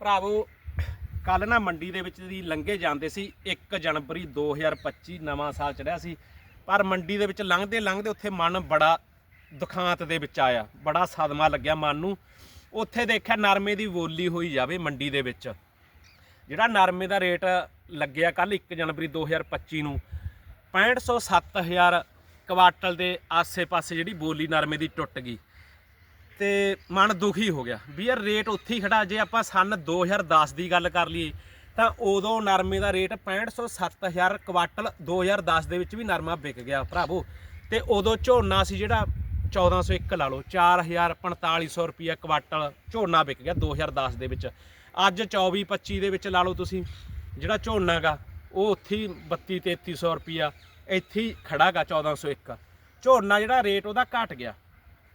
ਭਰਾਵੋ ਕੱਲ ਨਾ ਮੰਡੀ ਦੇ ਵਿੱਚ ਦੀ ਲੰਘੇ ਜਾਂਦੇ ਸੀ 1 ਜਨਵਰੀ 2025 ਨਵਾਂ ਸਾਲ ਚੜਿਆ ਸੀ। ਪਰ ਮੰਡੀ ਦੇ ਵਿੱਚ ਲੰਘਦੇ ਲੰਘਦੇ ਉੱਥੇ ਮਨ ਬੜਾ ਦੁਖਾਂਤ ਦੇ ਵਿੱਚ ਆਇਆ। ਬੜਾ ਸਦਮਾ ਲੱਗਿਆ ਮਨ ਨੂੰ। ਉੱਥੇ ਦੇਖਿਆ ਨਰਮੇ ਦੀ ਬੋਲੀ ਹੋਈ ਜਾਵੇ ਮੰਡੀ ਦੇ ਵਿੱਚ। ਜਿਹੜਾ ਨਰਮੇ ਦਾ ਰੇਟ ਲੱਗਿਆ ਕੱਲ 1 ਜਨਵਰੀ 2025 ਨੂੰ 657000 ਕੁਆਟਲ ਦੇ ਆਸੇ-ਪਾਸੇ ਜਿਹੜੀ ਬੋਲੀ ਨਰਮੇ ਦੀ ਟੁੱਟ ਗਈ। ਤੇ ਮਨ ਦੁਖੀ ਹੋ ਗਿਆ ਵੀ ਯਾਰ ਰੇਟ ਉੱਥੇ ਹੀ ਖੜਾ, ਜੇ ਆਪਾਂ ਸਨ 2010 ਦੀ ਗੱਲ ਕਰ ਲਈਏ, ਤਾਂ ਉਦੋਂ ਨਰਮੇ ਦਾ ਰੇਟ 657000 ਕੁਆਟਲ 2010 ਦੇ ਵਿੱਚ ਵੀ ਨਰਮਾ ਵਿਕ ਗਿਆ ਭਰਾਵੋ। ਤੇ ਉਦੋਂ ਝੋਨਾ ਸੀ ਜਿਹੜਾ 1401 ਲਾ ਲਓ 4000 4500 ਰੁਪਿਆ ਕੁਆਟਲ ਝੋਨਾ ਵਿਕ ਗਿਆ 2010 ਦੇ ਵਿੱਚ। ਅੱਜ 24 25 ਦੇ ਵਿੱਚ ਲਾ ਲਓ ਤੁਸੀਂ, ਜਿਹੜਾ ਝੋਨਾ ਗਾ, ਉਹ ਉੱਥੇ ਹੀ 32 3300 ਰੁਪਿਆ ਇੱਥੇ ਹੀ ਖੜਾਗਾ 1401 ਝੋਨਾ ਜਿਹੜਾ ਰੇਟ ਉਹਦਾ ਘਟ ਗਿਆ।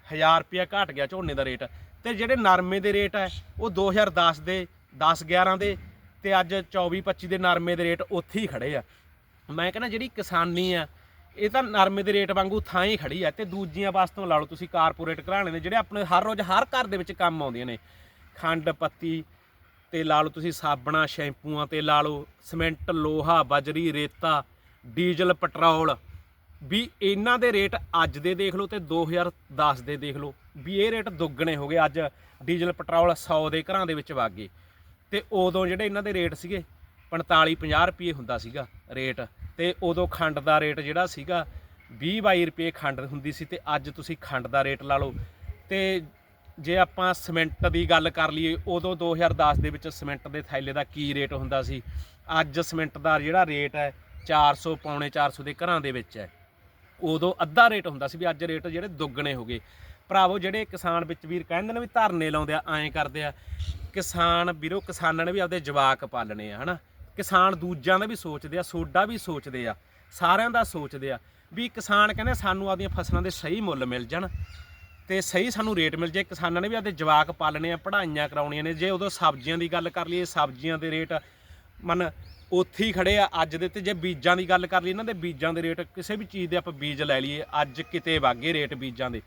1000 ਰੁਪਿਆ ਘਟ ਗਿਆ ਝੋਨੇ ਦਾ ਰੇਟ ਤੇ ਜਿਹੜੇ ਨਰਮੇ ਦੇ ਰੇਟ ਹੈ, ਉਹ 2010 ਦੇ 10 11 ਦੇ ਤੇ ਅੱਜ 24 25 ਦੇ ਨਰਮੇ ਦੇ ਰੇਟ ਉੱਥੇ ਹੀ ਖੜੇ ਆ। ਮੈਂ ਕਹਿੰਦਾ ਜਿਹੜੀ ਕਿਸਾਨੀ ਆ, ਇਹ ਤਾਂ ਨਰਮੇ ਦੇ ਰੇਟ ਵਾਂਗੂ ਥਾਂ ਹੀ ਖੜੀ ਆ ਤੇ ਦੂਜੀਆਂ ਵਸਤੂਆਂ ਲਾ ਲਓ ਤੁਸੀਂ ਕਾਰਪੋਰੇਟ ਘਰਾਣੇ ਨੇ ਜਿਹੜੇ ਆਪਣੇ ਹਰ ਰੋਜ਼ ਹਰ ਘਰ ਦੇ ਵਿੱਚ ਕੰਮ ਆਉਂਦੀਆਂ ਨੇ। ਖੰਡ ਪੱਤੀ ਤੇ ਲਾ ਲਓ ਤੁਸੀਂ ਸਾਬਣਾ, ਸ਼ੈਂਪੂਆਂ ਤੇ ਲਾ ਲਓ, ਸਿਮੈਂਟ, ਲੋਹਾ, ਬਜਰੀ, ਰੇਤਾ, ਡੀਜ਼ਲ, ਪੈਟਰੋਲ ਵੀ ਇਹਨਾਂ ਦੇ ਰੇਟ ਅੱਜ ਦੇ ਦੇਖ ਲਓ ਤੇ 2010 ਦੇ ਦੇਖ ਲਓ, ਵੀ ਇਹ ਰੇਟ ਦੁੱਗਣੇ ਹੋ ਗਏ ਅੱਜ ਡੀਜ਼ਲ, ਪੈਟਰੋਲ 100 ਦੇ ਘਰਾਂ ਦੇ ਵਿੱਚ ਵਗ ਗਏ। ਤੇ ਉਦੋਂ ਜਿਹੜੇ ਇਹਨਾਂ ਦੇ ਰੇਟ ਸੀਗੇ 45 50 ਰੁਪਏ ਹੁੰਦਾ ਸੀਗਾ ਰੇਟ, ਤੇ ਉਦੋਂ ਖੰਡ ਦਾ ਰੇਟ ਜਿਹੜਾ ਸੀਗਾ 20 22 ਰੁਪਏ ਖੰਡ ਹੁੰਦੀ ਸੀ ਤੇ ਅੱਜ ਤੁਸੀਂ ਖੰਡ ਦਾ ਰੇਟ ਲਾ ਲਓ। ਤੇ ਜੇ ਆਪਾਂ ਸਿਮੈਂਟ ਦੀ ਗੱਲ ਕਰ ਲਈਏ, ਉਦੋਂ 2010 ਦੇ ਵਿੱਚ ਸਿਮੈਂਟ ਦੇ ਥੈਲੇ ਦਾ ਕੀ ਰੇਟ ਹੁੰਦਾ ਸੀ? ਅੱਜ ਸਿਮੈਂਟ ਦਾ ਜਿਹੜਾ ਰੇਟ ਹੈ 400 ਪੌਣੇ 400 ਦੇ ਘਰਾਂ ਦੇ ਵਿੱਚ ਹੈ। ਉਦੋਂ ਅੱਧਾ ਰੇਟ ਹੁੰਦਾ ਸੀ ਵੀ ਅੱਜ ਰੇਟ ਜਿਹੜੇ ਦੁੱਗਣੇ ਹੋ ਗਏ। ਭਰਾਵੋ, ਜਿਹੜੇ ਕਿਸਾਨ ਵਿੱਚ ਵੀਰ ਕਹਿੰਦੇ ਨੇ ਵੀ ਧਰਨੇ ਲਾਉਂਦੇ ਆ, ਐਂ ਕਰਦੇ ਆ, ਕਿਸਾਨ ਵੀਰੋ, ਕਿਸਾਨਾਂ ਨੇ ਵੀ ਆਪਦੇ ਜਵਾਕ ਪਾਲਣੇ ਆ, ਹਨਾ? ਕਿਸਾਨ ਦੂਜਿਆਂ ਦਾ ਵੀ ਸੋਚਦੇ ਆ, ਸੋਡਾ ਵੀ ਸੋਚਦੇ ਆ, ਸਾਰਿਆਂ ਦਾ ਸੋਚਦੇ ਆ ਵੀ ਕਿਸਾਨ ਕਹਿੰਦੇ ਸਾਨੂੰ ਆਪਦੀਆਂ ਫਸਲਾਂ ਦੇ ਸਹੀ ਮੁੱਲ ਮਿਲ ਜਾਣ ਤੇ ਸਹੀ ਸਾਨੂੰ ਰੇਟ ਮਿਲ ਜਾਏ ਕਿਸਾਨਾਂ ਨੇ ਵੀ ਆਪਦੇ ਜਵਾਕ ਪਾਲਣੇ ਆ, ਪੜ੍ਹਾਈਆਂ ਕਰਾਉਣੀਆਂ ਨੇ। ਜੇ ਉਦੋਂ ਸਬਜ਼ੀਆਂ ਦੀ ਗੱਲ ਕਰ ਲਈਏ, ਸਬਜ਼ੀਆਂ ਦੇ ਰੇਟ, ਮਨ ਉੱਥੇ ਹੀ ਖੜੇ ਆ ਅੱਜ ਦੇ ਤੇ ਜੇ ਬੀਜਾਂ ਦੀ ਗੱਲ ਕਰ ਲਈ, ਇਹਨਾਂ ਦੇ ਬੀਜਾਂ ਦੇ ਰੇਟ, ਕਿਸੇ ਵੀ ਚੀਜ਼ ਦੇ ਆਪਾਂ ਬੀਜ ਲੈ ਲਈਏ, ਅੱਜ ਕਿਤੇ ਵਾਗੇ ਰੇਟ ਬੀਜਾਂ ਦੇ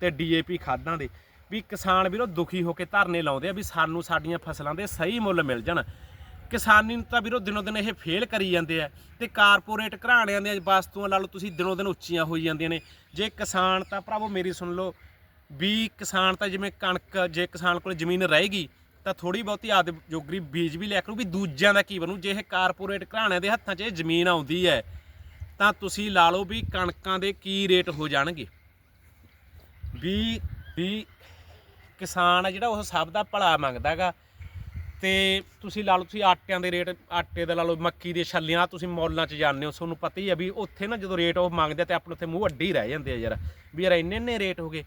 ਤੇ ਡੀਏਪੀ ਖਾਦਾਂ ਦੇ, ਵੀ ਕਿਸਾਨ ਵੀਰੋ ਦੁਖੀ ਹੋ ਕੇ ਧਰਨੇ ਲਾਉਂਦੇ ਆ ਵੀ ਸਾਨੂੰ ਸਾਡੀਆਂ ਫਸਲਾਂ ਦੇ ਸਹੀ ਮੁੱਲ ਮਿਲ ਜਾਣ। ਕਿਸਾਨੀ ਨੂੰ ਤਾਂ ਵੀਰੋ ਦਿਨੋ ਦਿਨ ਇਹ ਫੇਲ ਕਰੀ ਜਾਂਦੇ ਆ ਤੇ ਕਾਰਪੋਰੇਟ ਘਰਾਣਿਆਂ ਦੀਆਂ ਵਸਤੂਆਂ ਲਾ ਲਓ, ਤੁਸੀਂ ਦਿਨੋ ਦਿਨ ਉੱਚੀਆਂ ਹੋਈ ਜਾਂਦੀਆਂ ਨੇ। ਜੇ ਕਿਸਾਨ ਤਾਂ ਭਰਾਵੋ ਮੇਰੀ ਸੁਣ ਲਓ, ਵੀ ਕਿਸਾਨ ਤਾਂ ਜਿਵੇਂ ਕਣਕ, ਜੇ ਕਿਸਾਨ ਕੋਲ ਜ਼ਮੀਨ ਰਹੇਗੀ ਤਾਂ ਥੋੜੀ ਬਹੁਤੀ ਆਦ ਜੋਗਰੀ ਬੀਜ ਵੀ ਲਿਆ ਕਰੂ ਵੀ ਦੂਜਿਆਂ ਦਾ ਕੀ ਬਣੂ? ਜੇ ਇਹ ਕਾਰਪੋਰੇਟ ਘਰਾਣਿਆਂ ਦੇ ਹੱਥਾਂ 'ਚ ਇਹ ਜ਼ਮੀਨ ਆਉਂਦੀ ਹੈ, ਤਾਂ ਤੁਸੀਂ ਲਾ ਲਓ ਵੀ ਕਣਕਾਂ ਦੇ ਕੀ ਰੇਟ ਹੋ ਜਾਣਗੇ? ਵੀ ਵੀ ਕਿਸਾਨ ਆ ਜਿਹੜਾ ਉਹ ਸਭ ਦਾ ਭਲਾ ਮੰਗਦਾਗਾ ਤੇ ਤੁਸੀਂ ਲਾ ਲਓ, ਤੁਸੀਂ ਆਟਿਆਂ ਦੇ ਰੇਟ, ਆਟੇ ਦਾ ਲਾ ਲਓ, ਮੱਕੀ ਦੀਆਂ ਛੱਲੀਆਂ ਤੁਸੀਂ ਮੌਲਾਂ 'ਚ ਜਾਂਦੇ ਹੋ, ਤੁਹਾਨੂੰ ਪਤਾ ਹੀ ਆ ਵੀ ਉੱਥੇ ਨਾ ਜਦੋਂ ਰੇਟ ਉਹ ਮੰਗਦੇ ਆ ਤੇ ਆਪਣੇ ਉੱਥੇ ਮੂੰਹ ਅੱਡੀ ਹੀ ਰਹਿ ਜਾਂਦੇ ਆ ਯਾਰ, ਵੀ ਯਾਰ ਇੰਨੇ ਇੰਨੇ ਰੇਟ ਹੋ ਗਏ।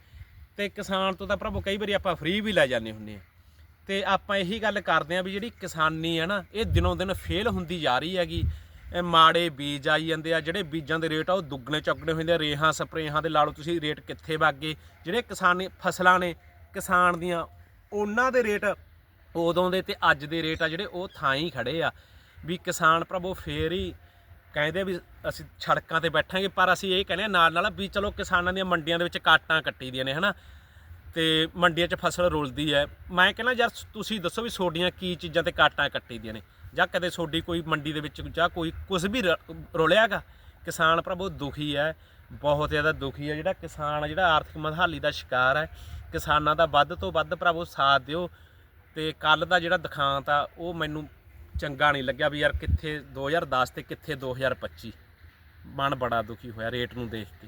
ਤੇ ਕਿਸਾਨ ਤੋਂ ਤਾਂ ਭਰਾਵੋ ਕਈ ਵਾਰੀ ਆਪਾਂ ਫ੍ਰੀ ਵੀ ਲੈ ਜਾਂਦੇ ਹੁੰਦੇ ਆ। ਤੇ ਆਪਾਂ ਇਹੀ ਗੱਲ ਕਰਦੇ ਆ ਵੀ ਜਿਹੜੀ ਕਿਸਾਨੀ ਹੈ ਨਾ, ਇਹ ਦਿਨੋਂ ਦਿਨ ਫੇਲ ਹੁੰਦੀ ਜਾ ਰਹੀ ਹੈਗੀ। ਮਾੜੇ ਬੀਜ ਆਈ ਜਾਂਦੇ ਆ, ਜਿਹੜੇ ਬੀਜਾਂ ਦੇ ਰੇਟ ਆ ਉਹ ਦੁੱਗਣੇ ਚੌਗਣੇ ਹੁੰਦੇ ਆ। ਰੇਹਾਂ, ਸਪਰੇਹਾਂ ਦੇ ਲਾ ਲਓ ਤੁਸੀਂ ਰੇਟ ਕਿੱਥੇ ਵਗ ਗਏ? ਜਿਹੜੇ ਕਿਸਾਨੀ ਫਸਲਾਂ ਨੇ, ਕਿਸਾਨ ਦੀਆਂ, ਉਹਨਾਂ ਦੇ ਰੇਟ ਉਦੋਂ ਦੇ ਤੇ ਅੱਜ ਦੇ ਰੇਟ ਆ ਜਿਹੜੇ ਉਹ ਥਾਂ ਹੀ ਖੜੇ ਆ। ਵੀ ਕਿਸਾਨ ਪ੍ਰਭੂ ਫੇਰ ਹੀ ਕਹਿੰਦੇ ਵੀ ਅਸੀਂ ਸੜਕਾਂ ਤੇ ਬੈਠਾਂਗੇ, ਪਰ ਅਸੀਂ ਇਹ ਕਹਿੰਦੇ ਆ ਨਾਲ ਨਾਲ ਵੀ ਚਲੋ ਕਿਸਾਨਾਂ ਦੀਆਂ ਮੰਡੀਆਂ ਦੇ ਵਿੱਚ ਕਾਟਾਂ ਕੱਟੀ ਦੀਆਂ ਨੇ, ਹਨਾ? ਤੇ ਮੰਡੀਆਂ 'ਚ ਫਸਲ ਰੁਲਦੀ ਹੈ। ਮੈਂ ਕਹਿੰਦਾ, ਯਾਰ ਤੁਸੀਂ ਦੱਸੋ ਵੀ ਸੋਡੀਆਂ ਕੀ ਚੀਜ਼ਾਂ ਤੇ ਕਾਟਾਂ ਕੱਟੀ ਦੀਆਂ ਨੇ? ਜਾਂ ਕਦੇ ਸੋਡੀ ਕੋਈ ਮੰਡੀ ਦੇ ਵਿੱਚ ਜਾਂ ਕੋਈ ਕੁਝ ਵੀ ਰ- ਰੁਲਿਆਗਾ? ਕਿਸਾਨ ਪ੍ਰਭੂ ਦੁਖੀ ਹੈ, ਬਹੁਤ ਜ਼ਿਆਦਾ ਦੁਖੀ ਹੈ। ਜਿਹੜਾ ਕਿਸਾਨ ਜਿਹੜਾ ਆਰਥਿਕ ਮਦਹਾਲੀ ਦਾ ਸ਼ਿਕਾਰ ਹੈ, ਕਿਸਾਨਾਂ ਦਾ ਵੱਧ ਤੋਂ ਵੱਧ ਪ੍ਰਭੂ ਸਾਥ ਦਿਓ। ਤੇ ਕੱਲ ਦਾ ਜਿਹੜਾ ਦਿਖਾਂਤ ਆ ਉਹ ਮੈਨੂੰ ਚੰਗਾ ਨਹੀਂ ਲੱਗਿਆ ਵੀ ਯਾਰ ਕਿੱਥੇ 2010 ਤੇ ਕਿੱਥੇ 2025 ਮਨ ਬੜਾ ਦੁਖੀ ਹੋਇਆ ਰੇਟ ਨੂੰ ਦੇਖ ਕੇ।